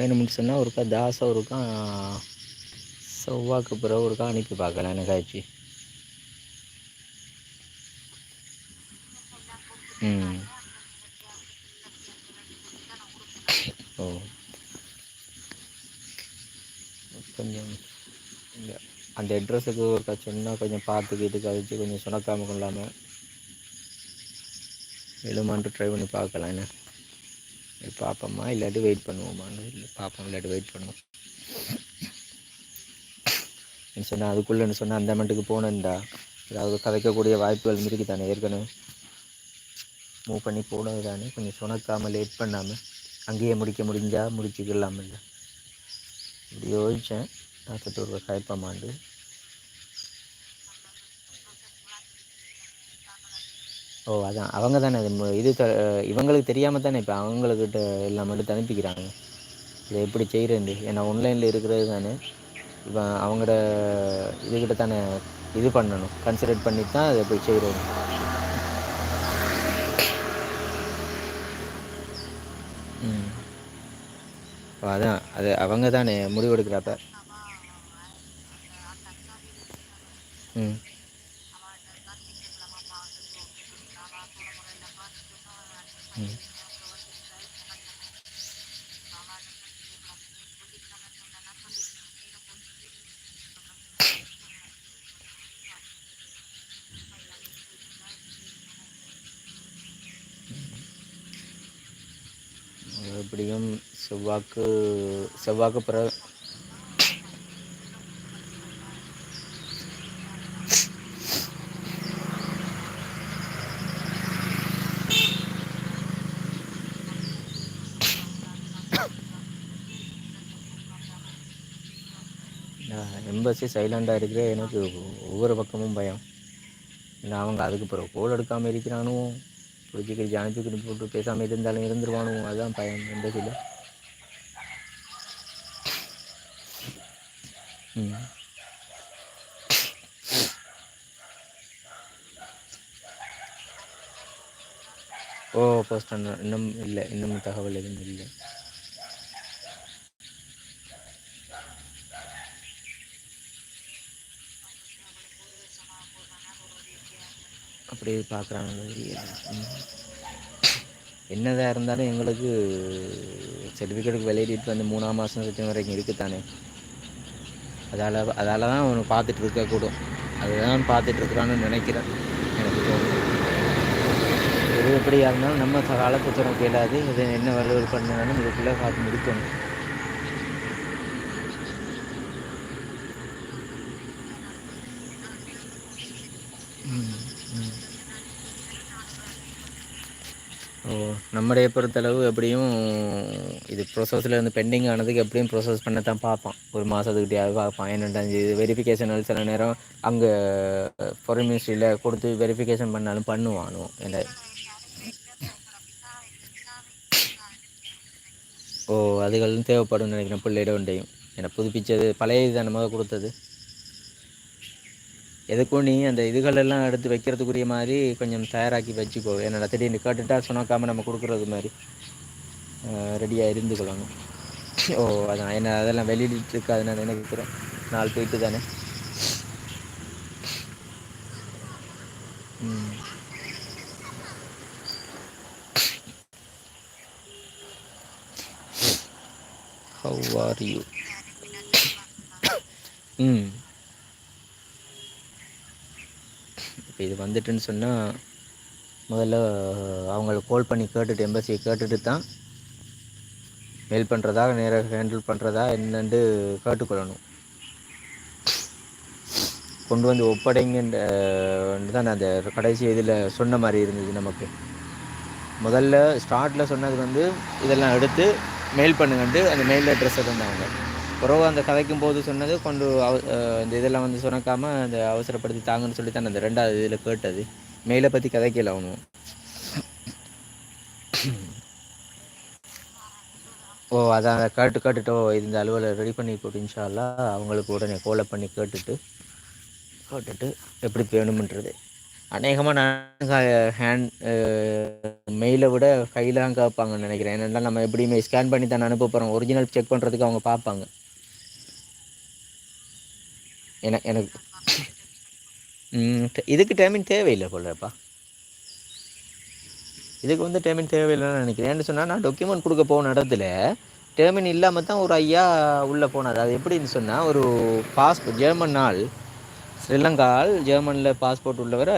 வேணும்னு சொன்னால் ஒருக்கா தாச ஒருக்கா செவ்வாக்கு பிறகு ஒருக்கா அனுப்பி பார்க்கலாம் என்னகாச்சு ம். ஓ. கொஞ்சம் அந்த அட்ரஸுக்கு ஒருக்கா சொன்னால் கொஞ்சம் பார்த்துக்கிட்டு கழிச்சு கொஞ்சம் சுணக்காமல் கொள்ளாமல் எழுமான்ட்டு ட்ரை பண்ணி பார்க்கலாம் என்ன. பாப்போமா இல்லாட்டி வெயிட் பண்ணுவோமான்னு இல்லை பார்ப்போம் இல்லாட்டி வெயிட் பண்ணுவோம் சொன்னால் அதுக்குள்ளேன்னு சொன்னால் அந்த அமௌண்ட்டுக்கு போனேன்டா ஏதாவது கதைக்கக்கூடிய வாய்ப்புகள் இருக்குதானே ஏற்கனவே. மூவ் பண்ணி போனது தானே கொஞ்சம் சுணக்காமல் லேட் பண்ணாமல் அங்கேயே முடிக்க முடிஞ்சால் முடிச்சுக்கலாமில்ல இப்படி யோசித்தேன் நாற்பத்தோரு ஒரு கயப்பமாண்டு ஓ அதான். அவங்க தானே அது இது இவங்களுக்கு தெரியாமல் தானே இப்போ அவங்களுக்கிட்ட எல்லா எடுத்து அனுப்பிக்கிறாங்க இதை எப்படி செய்றேந்து ஏன்னா ஆன்லைனில் இருக்கிறது தானே. இப்போ அவங்களோட இதுக்கிட்ட தானே இது பண்ணணும். கன்சிடர் பண்ணி தான் அதை போய் செய்றது. ம். ஓ அதான் அது அவங்க தானே முடிவெடுக்கிறப்ப. ம். எப்படியும் செவ்வாக்கு செவ்வாக்கு பிற பஸ்ஸே சைலண்டாக இருக்கிற எனக்கு ஒவ்வொரு பக்கமும் பயம். ஏன்னா அவங்க அதுக்கு பிறகு கோல் எடுக்காமல் இருக்கிறானுவோ புடிச்சு கிடிச்சு அனுப்பி போட்டு பேசாமல் இருந்தாலும் இருந்துருவானும் அதுதான் பயம் எந்த சில ஓ போஸ்ட் இன்னும் இல்லை இன்னும் தகவல் எதுவும் இல்லை. அப்படி பார்க்குறாங்க. என்னதாக இருந்தாலும் எங்களுக்கு சர்டிஃபிகேட்டுக்கு வெளியிட்டு வந்து மூணாம் மாதம் மாசம் வரைக்கும் இருக்குத்தானே அதால் அதால் தான் அவனை பார்த்துட்டு இருக்க கூடும். அதுதான் பார்த்துட்ருக்குறான்னு நினைக்கிறேன். எனக்கு தோணுது. எது எப்படியாக இருந்தாலும் நம்ம காலத்து துணைக்கு இயலாது இது என்ன வழிவகை பண்ணாலும் இதுக்குள்ளே பார்த்து முடிக்கணும். ஓ நம்மடைய பொறுத்தளவு எப்படியும் இது ப்ரொசஸில் இருந்து பெண்டிங் ஆனதுக்கு எப்படியும் ப்ரொசஸ் பண்ண தான் பார்ப்பான். ஒரு மாதத்துக்கிட்டையாவது பார்ப்பான். என்னென்ன வெரிஃபிகேஷன் சில நேரம் அங்கே ஃபாரின் மினிஸ்ட்ரியில் கொடுத்து வெரிஃபிகேஷன் பண்ணாலும் பண்ணுவானும் என்ன ஓ அதுகளும் தேவைப்படும் நினைக்கிறேன் பிள்ளையிட ஒன்றையும் ஏன்னா புதுப்பிச்சது பழைய இதுதானே கொடுத்தது? எதுக்கும் நீ அந்த இதுகளெல்லாம் எடுத்து வைக்கிறதுக்குரிய மாதிரி கொஞ்சம் தயாராக்கி வச்சுக்கோ. ஏன்னா திடீர்னு கேட்டுட்டா சொன்னக்காம நம்ம கொடுக்குறது மாதிரி. ரெடியாக இருந்துக்கொள்ளணும் ஓ அதான். என்ன அதெல்லாம் வெளியிட்டு இருக்காது நான் நினைக்கிறேன். நாள் போயிட்டு தானே. ம். ஹவ் ஆர் யூ ம். இப்போ இது வந்துட்டுன்னு சொன்னால் முதல்ல அவங்கள கால் பண்ணி கேட்டுட்டு எம்பசியை கேட்டுட்டு தான் மெயில் பண்ணுறதா நேராக ஹேண்டில் பண்ணுறதா என்னென்று கேட்டுக்கொள்ளணும். கொண்டு வந்து ஒப்படைங்கன்ற தான் அந்த கடைசி இதில் சொன்ன மாதிரி இருந்தது நமக்கு. முதல்ல ஸ்டார்ட்டில் சொன்னது வந்து இதெல்லாம் எடுத்து மெயில் பண்ணுங்கன்ட்டு அந்த மெயில் அட்ரஸை தந்தாங்க. பிறகு அந்த கதைக்கும் போது சொன்னது கொண்டு அவ இந்த இதெல்லாம் வந்து சுணக்காமல் அந்த அவசரப்படுத்தி தாங்கன்னு சொல்லி தான் அந்த ரெண்டாவது இதில் கேட்டது. மெயிலை பற்றி கதைக்கல அவனும் ஓ அதான் கேட்டு கேட்டுட்டோ ஓ இந்த அலுவலை ரெடி பண்ணி போட்டு அவங்களுக்கு உடனே கோலை பண்ணி கேட்டுட்டு கேட்டுட்டு எப்படி வேணுமன்றது. அநேகமாக நான் ஹேண்ட் மெயிலை விட கையில் தான் கேட்பாங்கன்னு நினைக்கிறேன். ஏன்னா நம்ம எப்படியுமே ஸ்கேன் பண்ணி தானே அனுப்ப போகிறோம் ஒரிஜினல் செக் பண்ணுறதுக்கு அவங்க பார்ப்பாங்க. என எனக்கு இதுக்கு டைமிங் தேவையில்லை போலப்பா. இதுக்கு வந்து டேமின் தேவையில்லைன்னு நினைக்கிறேன். ஏன்னு சொன்னால் நான் டாக்குமெண்ட் கொடுக்க போன இடத்துல டேமின் இல்லாமல் தான் ஒரு ஐயா உள்ளே போனார். அது எப்படின்னு சொன்னால் ஒரு பாஸ்போர்ட் ஜெர்மன் நாள் ஸ்ரீலங்கால் ஜெர்மனில் பாஸ்போர்ட் உள்ளவர்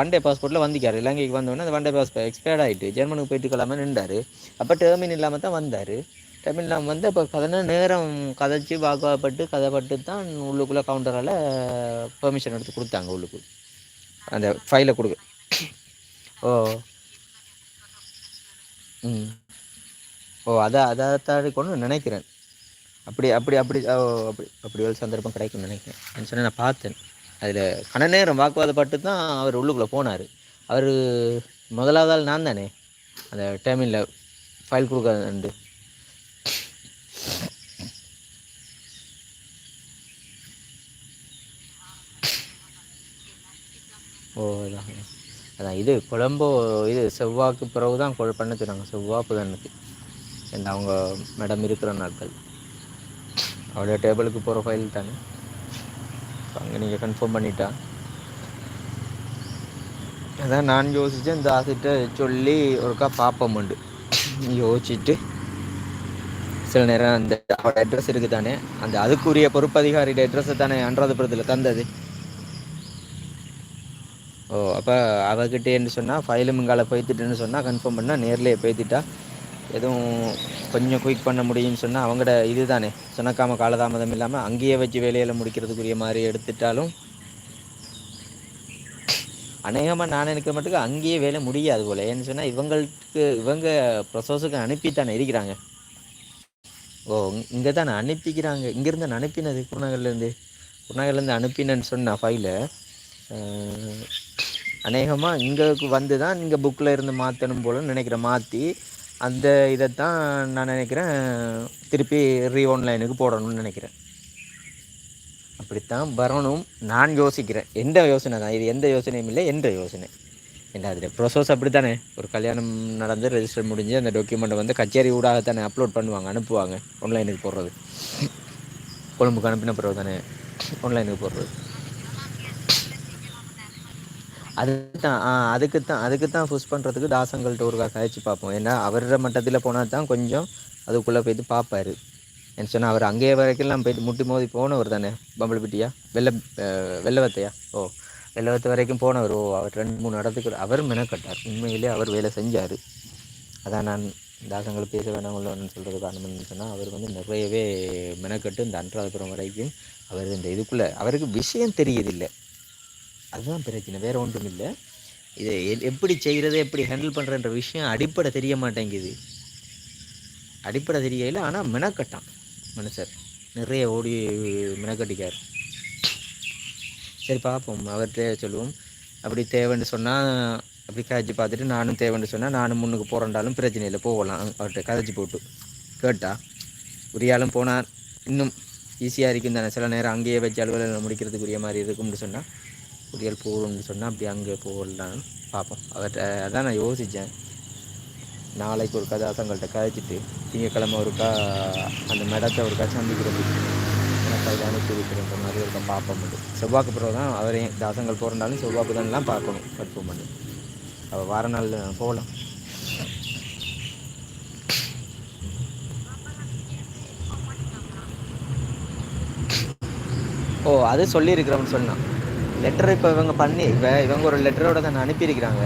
ஒன் டே பாஸ்போர்ட்டில் வந்திக்கார் இலங்கைக்கு வந்தோடனே அந்த ஒன் டே பாஸ்போர்ட் எக்ஸ்பயர்ட் ஆகிட்டு ஜெர்மனுக்கு போயிட்டு கிளம்ப நின்றார். அப்போ டேர்மின் இல்லாமல் தான் வந்தார். டேர்மின் வந்து இப்போ பார்த்தோன்னா நேரம் கதைச்சி வாக்குவாப்பட்டு கதைப்பட்டு தான் உள்ளுக்குள்ளே கவுண்டரால் பெர்மிஷன் எடுத்து கொடுத்தாங்க உள்ளுக்கு. அந்த ஃபைலை கொடுக்க. ஓ. ம். ஓ அதான் அதை கொண்டு நினைக்கிறேன். அப்படி அப்படி அப்படி ஓ அப்படி அப்படி ஒரு சந்தர்ப்பம் கிடைக்கும்னு நினைக்கிறேன். சொன்னால் நான் பார்த்தேன். அதில் கன நேரம் வாக்குவாதப்பட்டு தான் அவர் உள்ளுக்குள்ளே போனார். அவர் முதலாவதால் நான் தானே அந்த டைமில் ஃபைல் கொடுக்காது ஓ அதான் அதான். இது குழம்போ இது செவ்வாய்க்கு பிறகு தான் பண்ண சொன்னாங்க செவ்வாய் புதனுக்கு. என்ன அவங்க மேடம் இருக்கிற நாட்கள். அவளோட டேபிளுக்கு போகிற ஃபைல் தானே? அங்கே நீங்கள் கன்ஃபார்ம் பண்ணிட்டா. அதான் நான் யோசித்தேன் இந்த ஆசிட்ட சொல்லி ஒருக்கா பார்ப்போம் உண்டு. யோசிச்சுட்டு சில நேரம் அந்த அவரோட அட்ரஸ் இருக்குது தானே அந்த அதுக்குரிய பொறுப்பதிகாரியோட அட்ரஸை தானே அன்றாதபுரத்தில் தந்தது. ஓ அப்போ அவகிட்டேன்னு சொன்னால் ஃபைலும் இங்கால போய்த்துட்டுன்னு சொன்னால் கன்ஃபார்ம் பண்ணால் நேர்லேயே போய்த்திட்டா எதுவும் கொஞ்சம் குயிக் பண்ண முடியும்னு சொன்னால் அவங்களோட இது தானே சொன்னக்காம காலதாமதம் இல்லாமல் அங்கேயே வச்சு வேலையில் முடிக்கிறதுக்குரிய மாதிரி எடுத்துட்டாலும் அநேகமாக நான் நினைக்கிற மட்டுக்கு அங்கேயே வேலை முடியாது போல். ஏன்னு சொன்னால் இவங்களுக்கு இவங்க ப்ரொசஸுக்கு அனுப்பித்தானே இருக்கிறாங்க. ஓ இங்கே தானே அனுப்பிக்கிறாங்க. இங்கேருந்து நான் அனுப்பினது குருநகர்லேருந்து குருநகர்லேருந்து அனுப்பினேன்னு சொன்னால் ஃபைலை அநேகமாக இங்கே வந்து தான் இங்கே புக்கில் இருந்து மாற்றணும் போலன்னு நினைக்கிறேன். மாற்றி அந்த இதைத்தான் நான் நினைக்கிறேன் திருப்பி ரீ ஆன்லைனுக்கு போடணும்னு நினைக்கிறேன். அப்படித்தான் வரணும். நான் யோசிக்கிறேன். எந்த யோசனை தான்? இது எந்த யோசனையும் இல்லை எந்த யோசனை. என்ன அதில் ப்ரொசஸ் அப்படி தானே ஒரு கல்யாணம் நடந்து ரெஜிஸ்டர் முடிஞ்சு அந்த டாக்குமெண்ட்டை வந்து கச்சேரி ஊடாக தானே அப்லோட் பண்ணுவாங்க அனுப்புவாங்க ஆன்லைனுக்கு போடுறது. கொழும்புக்கு அனுப்பின பிறகு தானே ஆன்லைனுக்கு போடுறது. அதுக்கு தான் அதுக்கு தான் அதுக்கு தான் புஷ் பண்ணுறதுக்கு தாசங்கள்கிட்ட ஒரு கழிச்சு பார்ப்போம். ஏன்னா அவர மட்டத்தில் போனால் தான் கொஞ்சம் அதுக்குள்ளே போய்ட்டு பார்ப்பார். என்ன சொன்னால் அவர் அங்கேயே வரைக்கும் போயிட்டு முட்டி மோதி போனவர் தானே? பம்பளப்பிட்டியா வெள்ள வெள்ளவத்தையா? ஓ வெள்ளவத்தை வரைக்கும் போனவர். ஓ அவர் ரெண்டு மூணு இடத்துக்கு அவர் மெனக்கட்டார். உண்மையிலே அவர் வேலை செஞ்சார். அதான் நான் தாசங்கள் பேச வேணாம் சொல்கிறது காரணம் சொன்னால் அவர் வந்து நிறையவே மெனக்கட்டு இந்த அன்றாதபுரம் வரைக்கும் அவர் இந்த இதுக்குள்ளே அவருக்கு விஷயம் தெரியதில்லை அதுதான் பிரச்சனை வேறு ஒன்றும் இல்லை இதை எப்படி செய்கிறது எப்படி ஹேண்டில் பண்ணுறன்ற விஷயம் அடிப்படை தெரிய மாட்டேங்குது. அடிப்படை தெரியல ஆனால் மெனக்கட்டான் மனுஷர். நிறைய ஓடி மெனக்கட்டிக்கார். சரி பார்ப்போம் அவர்கிட்ட சொல்லுவோம். அப்படி தேவைன்னு சொன்னால் அப்படி கதைச்சு பார்த்துட்டு நானும் தேவைன்னு சொன்னால் நானும் முன்னுக்கு போகிறேன்டாலும் பிரச்சனை இல்லை போகலாம். அவர்கிட்ட கதைச்சி போட்டு. கேட்டா உரியாலும் போனால் இன்னும் ஈஸியாக இருக்கும் தானே. சில நேரம் அங்கேயே வச்சு அலுவலகம் முடிக்கிறதுக்குரிய மாதிரி இருக்கும்னு சொன்னால் புரியல் போகணும்னு சொன்னால் அப்படி அங்கே போகலான்னு பார்ப்போம். அவர்கிட்ட அதான் நான் யோசித்தேன் நாளைக்கு ஒரு கதாசங்கள்கிட்ட கதைச்சிட்டு திங்கக்கிழமை ஒருக்கா அந்த மேடத்தை ஒருக்கா சந்திக்கிறது எனக்கு அனுப்பி வைக்கிறன்ற மாதிரி ஒருக்கா பார்ப்போம் மட்டும் செவ்வாய்க்கு பிறகு தான் அவரையும் தாசங்கள் போகிறனாலும் செவ்வாய்க்கு தானெலாம் பார்க்கணும் கன்ஃபார்ம் பண்ணி அவள் வார நாள் போகலாம். ஓ அது சொல்லியிருக்கிறவன் சொன்னான். லெட்டர் இப்போ இவங்க பண்ணி இப்போ இவங்க ஒரு லெட்டரோட தான் அனுப்பியிருக்கிறாங்க.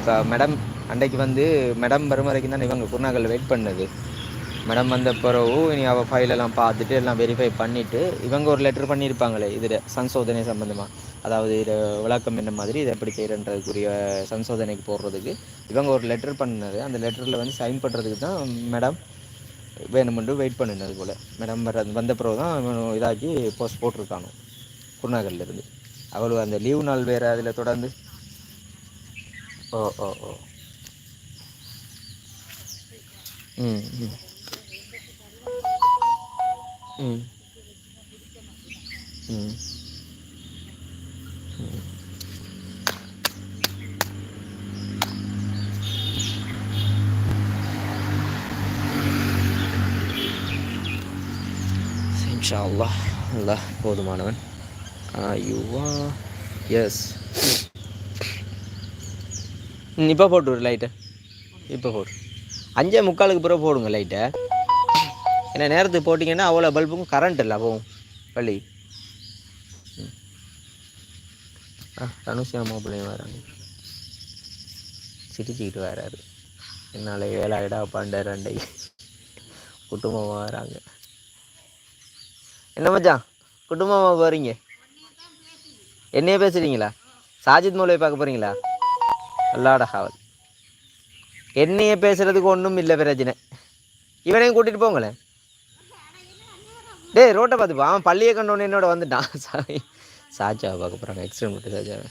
இப்போ மேடம் அன்றைக்கு வந்து மேடம் வரும் வரைக்கும் தான் இவங்க குருநாகல் வெயிட் பண்ணுது. மேடம் வந்த பிறகு இனி அவள் ஃபைலெல்லாம் பார்த்துட்டு எல்லாம் வெரிஃபை பண்ணிவிட்டு இவங்க ஒரு லெட்டர் பண்ணியிருப்பாங்களே இதில் சன்சோதனை சம்மந்தமாக அதாவது இது விளக்கம் என்ன மாதிரி இதை எப்படி செய்கிறன்றதுக்குரிய சன்சோதனைக்கு போடுறதுக்கு இவங்க ஒரு லெட்டர் பண்ணது அந்த லெட்டரில் வந்து சைன் பண்ணுறதுக்கு தான் மேடம் வேணுமென்று வெயிட் பண்ணினது போல். மேடம் வர வந்த பிறகு தான் இதாக்கி போஸ்ட் போட்டிருக்காங்க குருநாகர்லேருந்து அவ்வளோ அந்த லீவு நாள் வேறு அதில் தொடர்ந்து. ஓ ஓ ஓ. ம். ம். ம். ம். இன்ஷா அல்லாஹ். அல்லாஹ் போதுமானவன். யுவா எஸ் இப்போ போட்டு லைட்டை இப்போ போடு. அஞ்சே முக்காலுக்கு பிறகு போடுங்க லைட்டை ஏன்னா நேரத்துக்கு போட்டிங்கன்னா அவ்வளோ பல்புக்கும் கரண்ட் இல்லை போகும் வழி ஆ தனுஷியா மாப்பிள்ளையும் வராங்க. சிரிச்சுக்கிட்டு வராரு. என்னால் ஏழாயிடா பன்னெண்டை குடும்பமாக வராங்க. என்ன மச்சான் குடும்பமாக போகிறீங்க என்னையே பேசுகிறீங்களா சாஜித் மூலையை பார்க்க போகிறீங்களா அல்லாட ஹாவல் என்னையே பேசுகிறதுக்கு ஒன்றும் இல்லை பிரச்சனை இவனையும் கூட்டிகிட்டு போங்களேன். டேய் ரோட்டை பார்த்துப்பா அவன் பள்ளியை கண்டோன்னு என்னோட வந்துட்டான். சாமி சாஜாவை பார்க்க போகிறாங்க எக்ஸ்ட்ரீம் விட்டு சாஜாவை.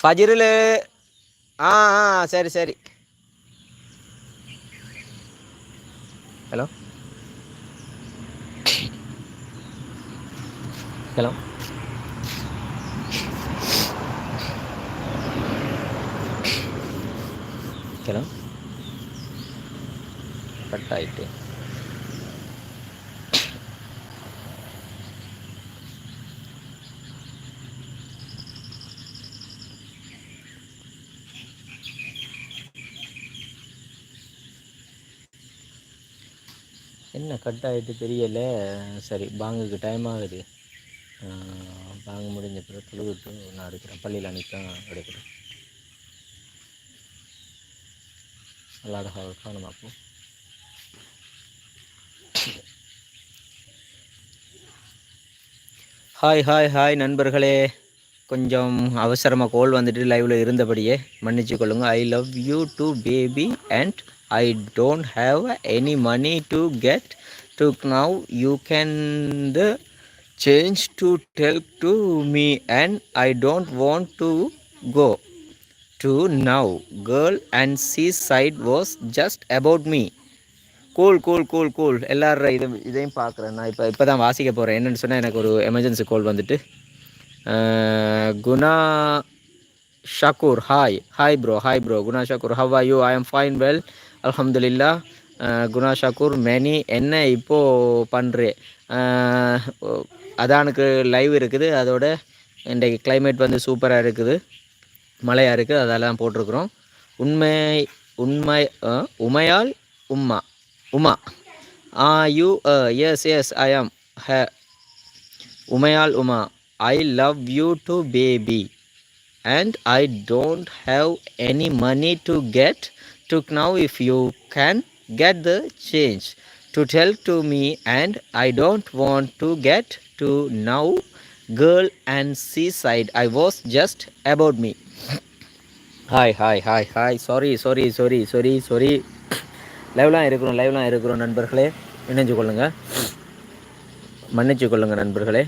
ஃபஜிரில். ஆ ஆ சரி சரி. ஹலோ? ஹலோ ஹலோ கட் ஆயிட்டு என்ன கட் ஆகிட்டு தெரியல? சரி பாங்குக்கு டைம் ஆகுது. வாங்க முடிஞ்ச பிறகு தொழுதுட்டு நான் எடுக்கிறேன் பள்ளியில் அன்றைக்கி தான் எடுக்கிறேன். நம்ம அப்போ ஹாய் ஹாய் ஹாய் நண்பர்களே. கொஞ்சம் அவசரமாக கோல் வந்துட்டு லைவில் இருந்தபடியே மன்னிச்சு கொள்ளுங்கள் I love you to baby and I don't have any money to get to now you can the change to tell to me and I don't want to go to now girl and she said was just about me cool cool cool cool எல்லாரும் இது இதையும் பார்க்குறேன். நான் இப்போ இப்போ தான் வாசிக்க போகிறேன் என்னென்னு சொன்னால் எனக்கு ஒரு எமர்ஜென்சி கால் வந்துட்டு. Guna Shakoor hi hi bro hi bro Guna Shakoor how are you I am fine well அலமதுல்லா குணா ஷாக்கூர் மெனி என்ன இப்போது பண்ணுறே அதானுக்கு லைவ் இருக்குது. அதோட இன்றைக்கு கிளைமேட் வந்து சூப்பராக இருக்குது. மழையாக இருக்குது. அதெல்லாம் போட்டிருக்குறோம். உண்மை உண்மை உமையால் உம்மா. Uma. You yes yes I am ஹ. Umaiyal Uma. I love you to baby and I don't have any money to get to now if you can get the change to tell to me and I don't want to get to now girl and seaside. I was just about me. Hi hi hi hi sorry sorry sorry sorry sorry லைவ்லாம் இருக்கிறோம் லைவ்லாம் இருக்கிறோம் நண்பர்களே. இணைஞ்சு கொள்ளுங்கள் மன்னிச்சு கொள்ளுங்கள் நண்பர்களே.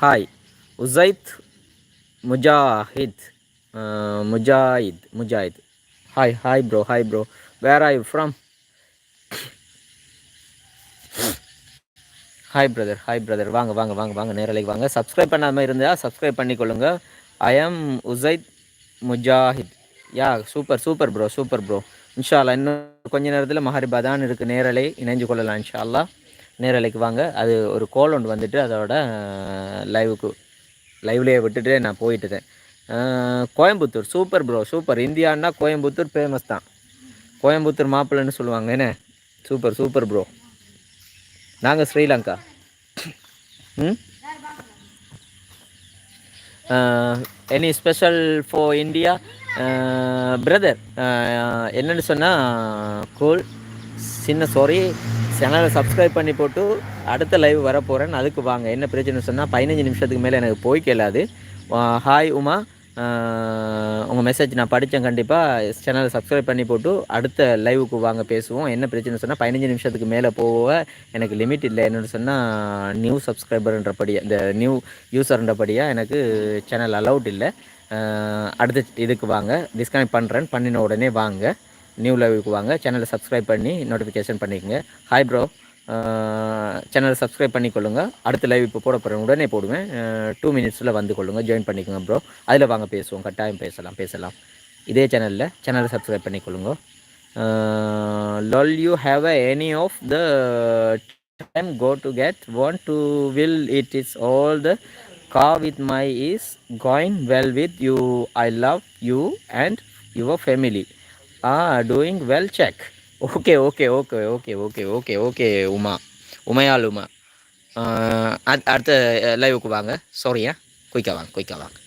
Hi Usaid Mujahid Mujayid Mujayid hi hi bro hi bro where are you from hi brother hi brother வாங்க வாங்க வாங்க வாங்க. நேரலைக்கு வாங்க. சப்ஸ்கிரைப் பண்ணாமல் இருந்தால் சப்ஸ்கிரைப் பண்ணிக்கொள்ளுங்க. I am Usaid Mujahid yeah super super bro super bro இன்ஷால்லா இன்னும் கொஞ்ச நேரத்தில் மஹரிபா தான் இருக்குது நேரலை இணைஞ்சு கொள்ளலாம் இன்ஷால்லா நேரலைக்கு வாங்க. அது ஒரு கோல் ஒன்று வந்துட்டு அதோட லைவுக்கு லைவ்லேயே விட்டுட்டு நான் போயிட்டுதேன். கோயம்புத்தூர். சூப்பர் ப்ரோ சூப்பர் இந்தியான்னா கோயம்புத்தூர் ஃபேமஸ் தான். கோயம்புத்தூர் மாப்பிள்ளைன்னு சொல்லுவாங்க. என்ன? சூப்பர் சூப்பர் ப்ரோ நாங்கள் Sri Lanka. Hmm? Any special for India brother என்னென்னு சொன்னால் கூல் சின்ன சாரி சேனலை சப்ஸ்கிரைப் பண்ணி போட்டு அடுத்த லைவ் வர போகிறேன் அதுக்கு வாங்க. என்ன பிரச்சனை சொன்னால் பதினஞ்சு நிமிஷத்துக்கு மேலே எனக்கு போய் கேளாது. ஹாய் உமா. உங்கள் மெசேஜ் நான் படித்தேன் கண்டிப்பாக சேனலை சப்ஸ்கிரைப் பண்ணி போட்டு அடுத்த லைவுக்கு வாங்க பேசுவோம். என்ன பிரச்சனை சொன்னால் பதினஞ்சு நிமிஷத்துக்கு மேலே போக எனக்கு லிமிட் இல்லை. என்னென்னு சொன்னால் நியூ சப்ஸ்கிரைபர்ன்றபடியாக இந்த நியூ யூசர்ன்றபடியாக எனக்கு சேனல் அலவுட் இல்லை. அடுத்த இதுக்கு வாங்க. டிஸ்கனெக்ட் பண்ணுறேன் பண்ணின உடனே வாங்க. நியூ லைவுக்கு வாங்க. சேனலை சப்ஸ்கிரைப் பண்ணி நோட்டிஃபிகேஷன் பண்ணிக்கோங்க. ஹாய் ப்ரோ சேனலை சப்ஸ்கிரைப் கொள்ளுங்கள் அடுத்த லைவ் இப்போ போட போகிறேன் உடனே போடுவேன். டூ மினிட்ஸில் வந்து கொள்ளுங்கள் ஜாயின் பண்ணிக்கோங்க ப்ரோ அதில் வாங்க பேசுவோம். கட்டாயம் பேசலாம் பேசலாம். இதே சேனலில் சேனலை சப்ஸ்கிரைப் பண்ணிக்கொள்ளுங்க. You have a any of the time go to get one to will it is all the car with my is going well with you I love you and your family are doing well check okay okay okay okay okay okay okay Uma Umaiyal Uma அடுத்த லைவுக்கு வாங்க சாரியா குயிக்காக வாங்க குயிக்காக வாங்க